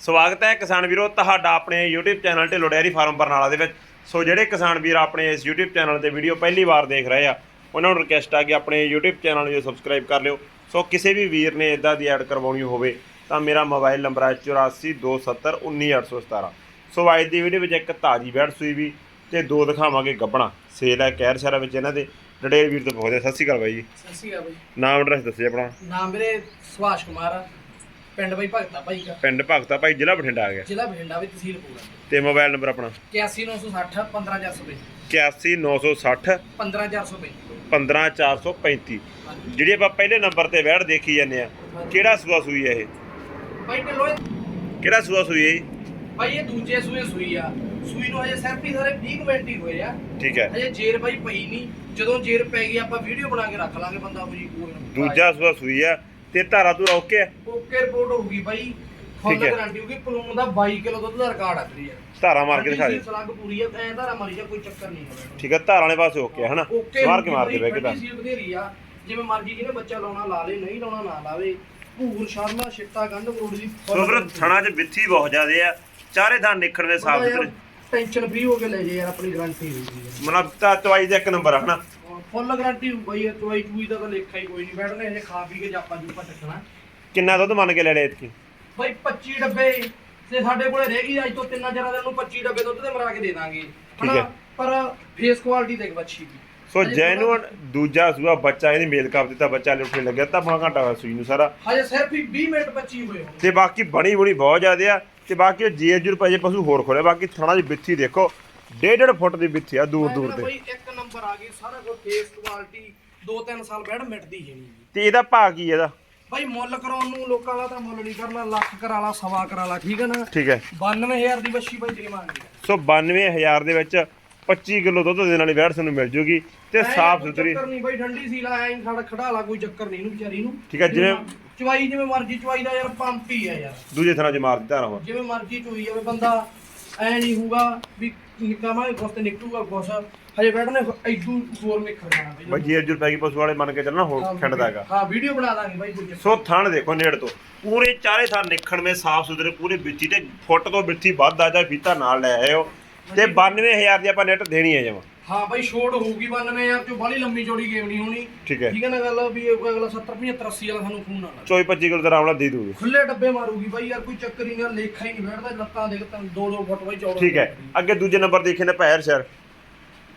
ਸਵਾਗਤ ਹੈ ਕਿਸਾਨ ਵੀਰੋ ਤੁਹਾਡਾ ਆਪਣੇ YouTube channel Dhillon dairy farm Barnala ਦੇ ਵਿੱਚ। ਸੋ ਜਿਹੜੇ ਕਿਸਾਨ ਵੀਰ ਆਪਣੇ ਇਸ YouTube ਚੈਨਲ ਤੇ ਵੀਡੀਓ ਪਹਿਲੀ ਵਾਰ ਦੇਖ ਰਹੇ ਆ ਉਹਨਾਂ ਨੂੰ ਰਿਕਵੈਸਟ ਆ ਕਿ ਆਪਣੇ YouTube ਚੈਨਲ ਨੂੰ ਸਬਸਕ੍ਰਾਈਬ ਕਰ ਲਿਓ। ਸੋ ਕਿਸੇ ਵੀ ਵੀਰ ਨੇ ਇਦਾਂ ਦੀ ਐਡ ਕਰਵਾਉਣੀ ਹੋਵੇ ਤਾਂ ਮੇਰਾ ਮੋਬਾਈਲ ਨੰਬਰ ਹੈ 8427191817 ਸੋ ਅੱਜ ਦੀ ਵੀਡੀਓ ਵਿੱਚ ਇੱਕ ਤਾਜੀ ਬੈਡ ਸੂਈ ਵੀ ਤੇ ਦੋ ਦਿਖਾਵਾਂਗੇ ਗੱਬਣਾ। ਸੇਲ ਹੈ ਕਹਿਰ ਸ਼ਹਿਰਾਂ ਵਿੱਚ ਇਹਨਾਂ ਦੇ। ਡਿਟੇਲ ਵੀਰ ਤੋਂ ਪੁੱਛਦੇ ਸਤਿ ਸ਼੍ਰੀ ਅਕਾਲ ਬਾਈ ਜੀ। ਸਤਿ ਸ਼੍ਰੀ ਅਕਾਲ ਬਾਈ। ਨਾਮ ਐਡਰੈਸ ਦੱਸਿਓ ਆਪਣਾ। ਨਾਮ ਮੇਰੇ ਸੁਭਾਸ਼ ਕੁਮਾਰ ਆ। ਪਿੰਡ ਬਾਈ ਭਗਤਾ ਭਾਈ ਦਾ। ਪਿੰਡ ਭਗਤਾ ਭਾਈ ਜ਼ਿਲ੍ਹਾ ਬਠਿੰਡਾ ਆ ਗਿਆ। ਜ਼ਿਲ੍ਹਾ ਬਠਿੰਡਾ ਵਿੱਚ ਤਹਿਸੀਲ ਪੂਰਾ। ਤੇ ਮੋਬਾਈਲ ਨੰਬਰ ਆਪਣਾ? 81960 15420 81960 15420 15435 ਜਿਹੜੀ ਆਪਾਂ ਪਹਿਲੇ ਨੰਬਰ ਤੇ ਵੈੜ ਦੇਖੀ ਜਾਂਦੇ ਆ ਕਿਹੜਾ ਸੂਆ ਸੂਈ ਹੈ ਇਹ? ਬਾਈ ਢਿੱਲੋਂ ਇਹ- ਕਿਹੜਾ ਸੂਆ ਸੂਈ ਹੈ? ਬਾਈ ਇਹ ਦੂਜੇ ਸੂਏ ਸੂਈ ਆ। ਸੂਈ ਨੂੰ ਹਜੇ ਸਿਰਫ ਹੀ ਸਾਰੇ 20 ਕੁ ਮਿੰਟ ਹੀ ਹੋਏ ਆ। ਠੀਕ ਹੈ। ਹਜੇ ਜੇਰ ਬਾਈ ਪਈ ਨਹੀਂ। ਜਦੋਂ ਜੇਰ ਪੈ ਗਈ ਆਪਾਂ ਵੀਡੀਓ ਬਣਾ ਕੇ ਰੱਖ ਲਾਂਗੇ ਬੰਦਾ ਕੋਈ ਦੂਜਾ ਸੂਆ ਸੂਈ ਆ। ਤੇ ਧਾਰਾ ਧੂਰਾ ਓਕੇ ਆ ਓਕੇ ਰਿਪੋਰਟ ਹੋਊਗੀ ਬਾਈ। ਫੁੱਲ ਠੀਕ ਹੈ। ਗਾਰੰਟੀ ਹੋਊਗੀ ਪਲੂਨ ਦਾ 22 ਕਿਲੋ ਦੁੱਧ ਦਾ ਰਿਕਾਰਡ ਆ ਆ ਧਾਰਾ ਮਾਰ ਕੇ ਦਿਖਾ ਦੇ ਸਲੱਗ ਪੂਰੀ ਆ ਐਂ ਧਾਰਾ ਮਾਰੀ ਜਾ ਕੋਈ ਚੱਕਰ ਨਹੀਂ ਹੋਵੇ ਠੀਕ ਹੈ ਧਾਰਾ ਵਾਲੇ ਪਾਸੇ ਓਕੇ ਆ ਹਨਾ? ਓਕੇ ਮਾਰ ਕੇ ਮਾਰ ਦੇ ਬੈ ਕੇ ਤਾਂ। ਠੰਡੀ ਸੀਲ ਬਥੇਰੀ ਆ। ਜਿਵੇਂ ਮਰਜ਼ੀ ਜਿਹਨੇ ਬੱਚਾ ਲਾਉਣਾ ਲਾ ਲੇ ਨਹੀਂ ਲਾਉਣਾ ਨਾ ਲਾਵੇ। ਭੂਰ ਸ਼ਰਮਾ ਛਿੱਟਾ ਗੰਢ ਮਰੋੜ ਦੀ ਸੋ ਫਿਰ ਥਣਾ 'ਚ ਵਿੱਥੀ ਬਹੁਤ ਜ਼ਿਆਦੇ ਆ। ਚਾਰੇ ਥਾਂ ਨਿਕਲਣ ਦੇ ਸਾਫ਼ ਟੈਨਸ਼ਨ ਫ੍ਰੀ ਹੋ ਕੇ ਲੈ ਜੇ ਯਾਰ ਆਪਣੀ ਗਾਰੰਟੀ ਹੋਊਗੀ ਮਤਲਬ ਤਾਂ ਚਵਾਈ ਦਾ ਇੱਕ ਨੰਬਰ ਆ ਹਨਾ? ਫੁੱਲ ਗਾਰੰਟੀ ਯਾਰ ਚੋਈ ਚੂਈ ਦਾ ਤਾਂ ਲੇਖਾ ਹੀ ਕੋਈ ਨਹੀਂ ਬੈਠਣੇ ਹਜੇ ਖਾ ਪੀ ਕੇ ਜਾਪਾ ਜੂਪਾ ਚੱਕਣਾ। ਕਿੰਨਾ ਦੁੱਧ ਮੰਨ ਕੇ ਲੈ ਇਤਕੀ? ਬਾਈ 25 ਡੱਬੇ ਤੇ ਸਾਡੇ ਕੋਲੇ ਰਹਿ ਗਈ ਅੱਜ ਤੋਂ ਤਿੰਨਾਂ ਚਾਰਾਂ ਦਿਨ ਨੂੰ 25 ਡੱਬੇ ਦੁੱਧ ਦੇ ਮਰਾ ਕੇ ਦੇ ਦਾਂਗੇ। ਹਨਾ? ਹੈ। ਪਰ ਫੇਸ ਕੁਆਲਿਟੀ ਦੇਖ ਬੱਚੀ ਦੀ। ਸੋ ਹਜੇ ਜੈਨੂਅਨ ਦੂਜਾ ਸੂਆ ਬੱਚਾ ਇਹਨੇ ਮੇਲ ਕਾਪ ਦਿੱਤਾ ਬੱਚਾ ਲੁੱਟੇ ਲੱਗਿਆ ਤਾਂ ਬਾ ਘੰਟਾ ਹੋਇਆ ਸੂਈ ਨੂੰ ਸਾਰਾ। ਹਜੇ ਸਿਰਫ ਹੀ 20 ਮਿੰਟ 25 ਹੋਏ ਹੋਣ ਤੇ ਬਾਕੀ ਬਣੀ ਬੁਣੀ ਬਹੁਤ ਜ਼ਿਆਦੇ ਆ ਤੇ ਬਾਕੀ ਜੀਐਸ ਰੁਪਏ ਪਸ਼ੂ ਹੋਰ ਖੋਲੇ ਬਾਕੀ ਥਣਾ ਦੀ ਬਿੱਥੀ ਦੇਖੋ। ਡੇਢ ਫੁੱਟ ਦੀ ਬਿੱਥੀ ਆ ਦੂਰ ਦੂਰ ਤੇ। ਬਾਈ ਇੱਕ ਨੰਬਰ ਆ ਗਈ ਸਾਰਾ ਕੁਝ ਫੇਸ ਕੁਆਲਿਟੀ 2-3 ਸਾਲ ਬੈਠ ਮਿਟਦੀ ਹੀ ਨਹੀਂ। ਤੇ ਇਹਦਾ ਭਾਅ ਕੀ ਇਹਦਾ? ਬਾਈ ਮੁੱਲ ਕਰਾਉਣ ਨੂੰ ਲੋਕਾਂ ਦਾ ਤਾਂ ਮੁੱਲ ਨਹੀਂ ਕਰਨਾ ਲੱਖ ਕਰਾ ਲਾ ਸਵਾ ਕਰਾ ਲਾ ਠੀਕ ਹੈ ਨਾ? ਠੀਕ ਹੈ। 92000 ਦੀ ਬੱਛੀ ਬਾਈ ਦੇਵਾਂਗੇ ਸੋ 92000 ਦੇ ਵਿੱਚ 25 ਕਿਲੋ ਦੁੱਧ ਦੇਣ ਵਾਲੀ ਵੈੜ ਸਾਨੂੰ ਮਿਲ ਜੂਗੀ ਤੇ ਐਂ ਸਾਫ਼ ਕੋਈ ਸੁਥਰੀ ਚੱਕਰ ਨਹੀਂ ਬਾਈ ਠੰਡੀ ਸੀ ਲਾ ਐਂ ਖੜ ਖੜਾ ਲਾ ਕੋਈ ਚੱਕਰ ਨਹੀਂ ਇਹਨੂੰ ਵਿਚਾਰੀ ਨੂੰ। ਠੀਕ ਹੈ, ਜਿਵੇਂ- ਚਵਾਈ ਜਿਵੇਂ ਮਰਜ਼ੀ ਚਵਾਈ ਦਾ ਯਾਰ ਪੰਪ ਹੀ ਆ ਯਾਰ। ਦੂਜੇ ਥਣਾ ਚ ਮਾਰ ਦਿੱਤਾ ਰਹਾ ਜਿਵੇਂ ਮਰਜ਼ੀ ਚੋਈ ਜਾਵੇ ਬੰਦਾ ਐ ਨਹੀਂ ਹੋਊਗਾ ਵੀ ਐਡੂ ਜ਼ੋਰ ਬਾਈ। ਪਸ਼ੂ ਵਾਲੇ ਮੰਨ ਕੇ ਚੱਲਣਾ ਹੋਰ ਖੰਡਦਾ ਹੈਗਾ। ਹਾਂ ਵੀਡੀਓ ਬਣਾ ਦਾਂਗੇ ਬਾਈ ਕੋਈ ਚੱਕਰ ਸੋ ਥਣ ਦੇਖੋ ਨੇੜ ਤੋਂ। ਪੂਰੇ ਚਾਰੇ ਥਣ ਨਿਖਣਵੇਂ ਸਾਫ਼ ਸੁਥਰੇ ਪੂਰੇ ਤੇ ਫੁੱਟ ਤੋਂ ਬਿੱਥੀ ਵੱਧ ਆ ਜਾ ਫੀਤਾ ਨਾਲ ਲੈ ਆਇਓ। ਤੇ 92000 ਦੀ ਆਪਾਂ ਨੈਟ ਦੇਣੀ ਹੈ ਜਮਾ। ਹਾਂ ਬਾਈ ਛੋਟ ਹੋਊਗੀ 92 ਯਾਰ ਚੋਂ ਬਾਲੀ ਲੰਮੀ ਚੌੜੀ ਗੇਮ ਨਹੀਂ ਹੋਣੀ। ਠੀਕ ਹੈ। ਠੀਕ ਹੈ ਨਾ ਗੱਲ ਵੀ ਇਹ ਅਗਲਾ 70 75 80 ਵਾਲਾ ਸਾਨੂੰ ਫੋਨ ਨਾ ਲਾਵੇ 24 25 ਕਿਲੋ ਦਾ ਰਾਮਲਾ ਦੇ ਦੂਗੇ। ਖੁੱਲੇ ਡੱਬੇ ਮਾਰੂਗੀ ਬਾਈ ਯਾਰ ਕੋਈ ਚੱਕਰ ਹੀ ਨਹੀਂ ਲੇਖਾ ਹੀ ਨਹੀਂ ਬੈਠਦਾ ਲੱਤਾਂ ਦੇਖ ਤਾਂ 2-2 ਫੁੱਟ ਬਾਈ ਚੌੜਾ ਠੀਕ ਹੈ। ਅੱਗੇ ਦੂਜੇ ਨੰਬਰ ਦੇਖੇ ਨੇ ਪੈਰ ਸ਼ਹਿਰ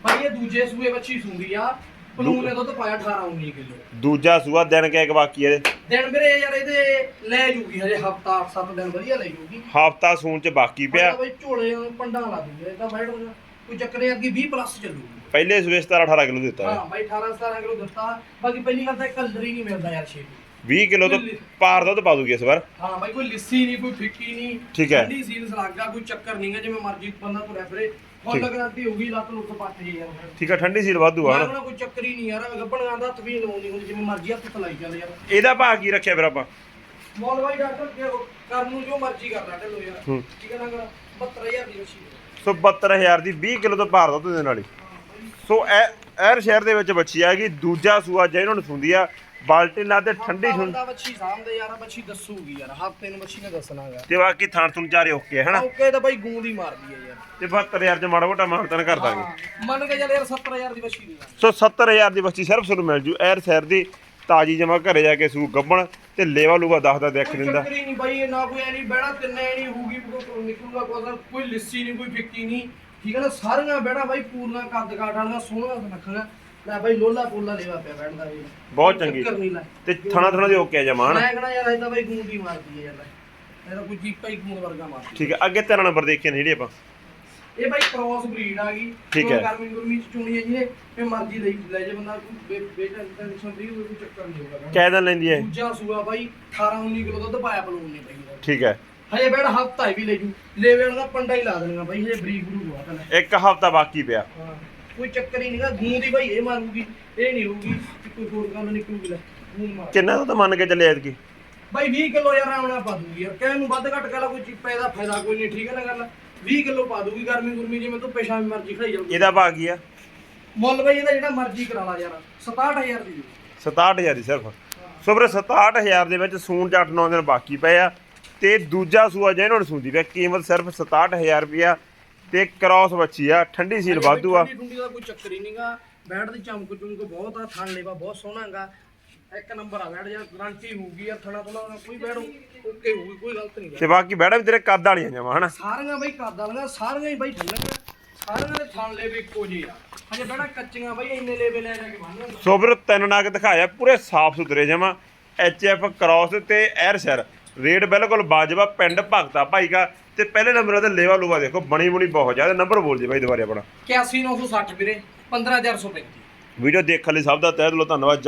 ਬਾਈ ਇਹ ਦੂਜੇ ਸੂਏ ਬੱਚੀ ਸੁੰਦੀ ਆ ਪਲੂਨ ਨੇ ਦੁੱਧ ਪਾਇਆ 18 19 ਕਿਲੋ। ਦੂਜਾ ਸੂਆ ਦਿਨ ਕੇ ਇੱਕ ਬਾਕੀ ਇਹਦੇ। ਦਿਨ ਵੀਰੇ ਯਾਰ ਇਹਦੇ ਲੈ ਜੂਗੀ ਹਜੇ ਹਫਤਾ 7 ਦਿਨ ਵਧੀਆ ਲੈ ਜੂਗੀ। ਹਫਤਾ ਸੂਨ ਚ ਬਾਕੀ ਪਿਆ। ਬਾਈ ਝੋਲੇ ਨੂੰ ਪੰਡਾ ਲਾ ਦੂਗੇ ਇਹ ਤਾਂ ਬੈਠ ਕੋਈ ਚੱਕਰ ਨਹੀਂ ਅੱਗੇ 20 ਪਲੱਸ ਚੱਲੂਗੀ। ਪਹਿਲੇ ਸੂਏ 17 18 ਕਿਲੋ ਦਿੱਤਾ। ਹਾਂ ਬਾਈ 18 17 ਕਿਲੋ ਦਿੱਤਾ। ਬਾਕੀ ਪਹਿਲੀ ਗੱਲ ਤਾਂ ਇਹ ਕਲਰ ਹੀ ਨਹੀਂ ਮਿਲਦਾ ਯਾਰ ਛੇਤੀ। 20 ਕਿਲੋ ਤੋਂ ਪਾਰ ਦੁੱਧ ਪਾ ਦੂਗੀ ਇਸ ਵਾਰ। ਹਾਂ ਬਾਈ ਕੋਈ ਲਿੱਸੀ ਨਹੀਂ ਕੋਈ ਫਿੱਕੀ ਨਹੀਂ। ਠੀਕ ਹੈ। ਠੰਡੀ ਸੀਲ ਸਲਾਗਾ ਕੋਈ ਚੱਕਰ ਨਹੀਂ ਹੈ ਜਿਵੇਂ ਮਰਜ਼ੀ ਬੰਦਾ ਤੋਂ ਰੈਫਰੇ ਫੁੱਲ ਗਾਰੰਟੀ ਹੋਊਗੀ ਲੱਤ ਲੁੱਟ ਪੱਟ ਜੇ ਯਾਰ। ਠੀਕ ਹੈ ਠੰਡੀ ਸੀਲ ਵਾਧੂ ਆ ਕਹਿੰਦਾ ਕੋਈ ਚੱਕਰ ਹੀ ਨਹੀਂ ਯਾਰ ਗੱਬਣ ਦਾ ਹੱਥ ਵੀ ਲਾਉਂਦੀ ਹੁੰਦੀ ਜਿਵੇਂ ਮਰਜ਼ੀ ਹੱਥ ਤਲਾਈ ਚੱਲ ਯਾਰ। ਇਹਦਾ ਭਾਅ ਕੀ ਰੱਖਿਆ ਫਿਰ ਆਪਾਂ? ਮੌਲ ਬਾਈ ਡਾਕਟਰ ਕਰਨ ਨੂੰ ਜੋ ਮਰਜ਼ੀ ਕਰਦਾ ਢਿੱਲੋ ਯਾਰ। ਠੀਕ ਹੈ ਨਾ? 72000 ਦੀ ਮਸ਼ੀਨ ਸੋ 72000 ਦੀ 20 ਕਿਲੋ ਤੋਂ ਪਾਰ ਦੁੱਧ ਦੇਣ ਵਾਲੀ। ਸੋ ਇਹ ਐਰ ਸ਼ਹਿਰ ਦੇ ਵਿੱਚ ਬੱਚੀ ਆ ਗਈ। ਦੂਜਾ ਸੂਆ ਜਿਹਨਾਂ ਨੂੰ ਸੁੰਦੀ ਆ ਬਾਲਟੀ ਲਾ ਤੇ ਠੰਡੀ ਠੁੰਡ ਬੰਦਾ ਬੱਚੀ ਸਾਹਮਣੇ ਯਾਰ ਬੱਚੀ ਦੱਸੂਗੀ ਯਾਰ। ਹਫ਼ਤੇ ਨੂੰ ਬੱਚੀ ਨੇ ਦੱਸਣਾਗਾ। ਤੇ ਬਾਕੀ ਥਾਣ ਥੁਣ ਚਾਰੇ ਓਕੇ ਹਨਾ? ਓਕੇ ਤਾਂ ਬਾਈ ਗੂੰਦ ਹੀ ਮਾਰਦੀ ਹੈ ਯਾਰ। ਤੇ 72000 ਚ ਮਾੜਾ ਮੋਟਾ ਮਾਨਤਨ ਕਰ ਦਾਂਗੇ। ਹਾਂ, ਮੰਨ ਕੇ ਚੱਲ ਯਾਰ 70000 ਦੀ ਬੱਚੀ ਆ ਸੋ 70000 ਦੀ ਬੱਚੀ ਸਿਰਫ ਤੁਹਾਨੂੰ ਮਿਲ ਜੂ। ਐਰ ਸ਼ਹਿਰ ਦੀ ਤਾਜੀ ਜਮਾ ਘਰੇ ਜਾ ਕੇ ਸੂ ਗੱਬਣ। ਤੇ ਲੇਵਾ ਲੂਗਾ ਦੱਸਦਾ ਦੇਖ ਕੋਈ ਦਿੰਦਾ। ਚੱਕਰ ਹੀ ਨਹੀਂ ਬਾਈ ਇਹ ਨਾ ਕੋਈ ਐ ਨਹੀਂ ਬਹਿਣਾ ਤਿੰਨੇ ਐ ਨਹੀਂ ਹੋਊਗੀ ਕੋਈ ਨਿਕਲੂਗਾ ਕੋਈ ਕੋਈ ਲਿੱਸੀ ਨਹੀਂ ਕੋਈ ਫਿੱਕੀ ਨਹੀਂ। ਠੀਕ ਹੈ ਨਾ ਸਾਰੀਆਂ ਬਹਿਣਾ ਬਾਈ ਪੂਰੀਆਂ ਕੱਦ ਕਾਠ ਵਾਲੀਆਂ ਸੋਹਣੀਆਂ ਨੱਖੀਆਂ ਲੈ ਬਾਈ ਲੋਲਾ ਪੋਲਾ ਲੈਵਾ ਪਿਆ ਬੈਠਦਾ ਵੀ। ਬਹੁਤ ਚੰਗੀ। ਚੱਕਰ ਨਹੀਂ ਲੈ। ਤੇ ਥਣਾ ਥਣਾ ਦੇ ਓਕੇ ਆ ਜਮਾ ਹਨਾ ਮੈਂ ਕਹਣਾ ਯਾਰ ਇਹ ਤਾਂ ਬਾਈ ਹੀ ਮਾਰਦੀ ਹੈ ਯਾਰ। ਇਹਦਾ ਕੋਈ ਜੀਪਾ ਹੀ ਗੂੰਦ ਵਰਗਾ ਮਾਰਦੀ ਠੀਕ ਹੈ ਅੱਗੇ ਤੇਰਾ ਨੰਬਰ ਦੇਖੀਏ ਜਿਹੜੀ ਆਪਾਂ। ਇਹ ਬਾਈ ਕ੍ਰੋਸ ਬਰੀਡ ਆ ਗਈ। ਠੀਕ ਹੈ। ਗਰਮੀ ਗੁਰਮੀ ਚ ਚੁਣੀ ਹੈ ਜਿਹਨੇ ਇਹ। ਮਰਜ਼ੀ ਲਈ ਲੈ ਜੇ ਬੰਦਾ ਕੋਈ ਬੇਟਾ ਟੈਨਸ਼ਨ ਫਰੀ ਕੋਈ ਚੱਕਰ ਨਹੀਂ ਹੋਊਗਾ। ਕਹਿ ਦਿਨ ਲੈਂਦੀ ਹੈ। ਦੂਜਾ ਸੂਆ ਬਾਈ 18 19 ਕਿਲੋ ਦੁੱਧ ਪਾਇਆ ਪਲੂਨ ਨਹੀਂ ਪਈ ਠੀਕ ਹੈ। ਹਜੇ ਬੈੜ ਹਫਤਾ ਹੀ ਵੀ ਲੈ ਜੂ। ਲੇਵੇ ਦਾ ਪੰਡਾ ਹੀ ਲਾ ਦੇਣਾ ਬਾਈ ਹਜੇ ਬਰੀਕ ਬਰੂ ਆ ਪਹਿਲਾਂ ਇੱਕ ਹਫਤਾ ਬਾਕੀ ਪਿਆ। ਕੋਈ ਚੱਕਰ ਹੀ ਨਹੀਂਗਾ। ਗੂੰਦ ਹੀ ਬਾਈ ਇਹ ਮਾਰੂਗੀ ਇਹ ਨਹੀਂ ਹੋਊਗੀ ਕਿ ਕੋਈ ਹੋਰ ਗੱਲ ਨਿਕਲੂਗੀ ਲੈ। ਮਾਰ। ਕਿੰਨਾ ਦੁੱਧ ਮੰਨ ਕੇ ਚੱਲੇ ਐਤਕੀ? ਬਾਈ 20 ਕਿਲੋ ਯਾਰ ਆਉਣਾ ਪਾ ਦੂਗੀ ਯਾਰ। ਕਹਿਣ ਨੂੰ ਵੱਧ ਘੱਟ ਕਹਲਾ ਕੋਈ ਚੀਪਾ ਇਹਦਾ ਫਾਇਦਾ ਕੋਈ ਨਹੀਂ ਠੀਕ ਹੈ ਨਾ ਗੱਲ? 20 ਕਿਲੋ ਪਾ ਦੂਗੀ ਗਰਮੀ ਗੁਰਮੀ ਜਿਵੇਂ ਤੂੰ ਪੇਸ਼ਾ ਮਰਜ਼ੀ ਖੜਾਈ ਜਾਊਗੀ। ਇਹਦਾ ਭਾਅ ਕੀ ਆ? ਮੁੱਲ ਬਾਈ ਇਹਦਾ ਜਿਹੜਾ ਮਰਜ਼ੀ ਕਰਾ ਲਾ ਯਾਰ 67000 ਦੀ 67000 ਦੀ। ਸਿਰਫ। ਸੋ ਵੀਰੇ 67000 ਦੇ ਵਿੱਚ ਸੂਨ ਚ 8-9 ਦਿਨ ਬਾਕੀ ਪਏ ਆ ਤੇ ਦੂਜਾ ਸੂਆ ਜੇ ਇਹਨਾਂ ਨੂੰ ਸੁੰਦੀ ਵੇ ਕੀਮਤ ਸਿਰਫ 67000 ਰੁਪਿਆ ਤੇ ਕ੍ਰਾਸ ਬੱਚੀ ਆ ਠੰਡੀ ਸੀਲ ਵਾਧੂ ਆ। ਠੰਡੀ ਠੁੰਡੀ ਦਾ ਕੋਈ ਚੱਕਰ ਹੀ ਨਹੀਂਗਾ ਬੈਠ ਦੀ ਚਮਕ ਚੁਮਕ ਬਹੁਤ ਆ ਥਣ ਲੇਵਾ ਬਹੁਤ ਸੋਹਣਾਗਾ ਇੱਕ ਨੰਬਰ ਆ ਬੈਠ ਯਾਰ ਗਾਰੰਟੀ ਹੋਊਗੀ ਯਾਰ ਥਣਾ ਤੋਂ ਕੋਈ ਬੈਠ ਓਕੇ ਹੋਊਗੀ ਕੋਈ ਗਲਤ ਨਹੀਂ ਤੇ ਬਾਕੀ ਬੈੜਾ ਵੀ ਤੇਰੇ ਕੱਦ ਵਾਲੀਆਂ ਜਮਾ ਹਨਾ? ਸਾਰੀਆਂ ਬਈ ਕੱਦ ਵਾਲੀਆਂ ਸਾਰੀਆਂ ਹੀ ਬਈ ਠੰਡੀਆਂ ਸਾਰੀਆਂ ਦੇ ਥਣ ਲੇਵੇ ਇੱਕੋ ਜਿਹੇ ਆ। ਹਜੇ ਬੈਠਾ ਕੱਚੀਆਂ ਬਈ ਇੰਨੇ ਲੇਵੇ ਲੈ ਜਾ ਕੇ ਬੰਨ੍ਹਣ ਸੋ ਫਿਰ ਤਿੰਨ ਨਗ ਦਿਖਾਇਆ ਪੂਰੇ ਸਾਫ਼ ਸੁਥਰੇ ਜਮਾ। ਐਚ ਐਫ ਕ੍ਰਾਸ ਤੇ 에ਅਰ ਸਰ ਰੇਟ ਬਿਲਕੁਲ ਬਾਜਵਾ ਪਿੰਡ ਭਗਤਾ ਭਾਈ ਕਾ। ਤੇ ਪਹਿਲੇ ਨੰਬਰ ਤੇ ਲੇਵਾ ਲੂਵਾ ਦੇਖੋ ਬਣੀ ਬੁਣੀ ਬਹੁਤ ਜ਼ਿਆਦਾ। ਨੰਬਰ ਬੋਲ ਜੀ ਬਾਈ ਦੁਬਾਰੇ ਆਪਣਾ। 81960 ਵੀਰੇ 15435 ਵੀਡੀਓ ਦੇਖਣ ਲਈ ਸਭ ਦਾ ਤਹਿ ਦਿਲੋਂ ਧੰਨਵਾਦ।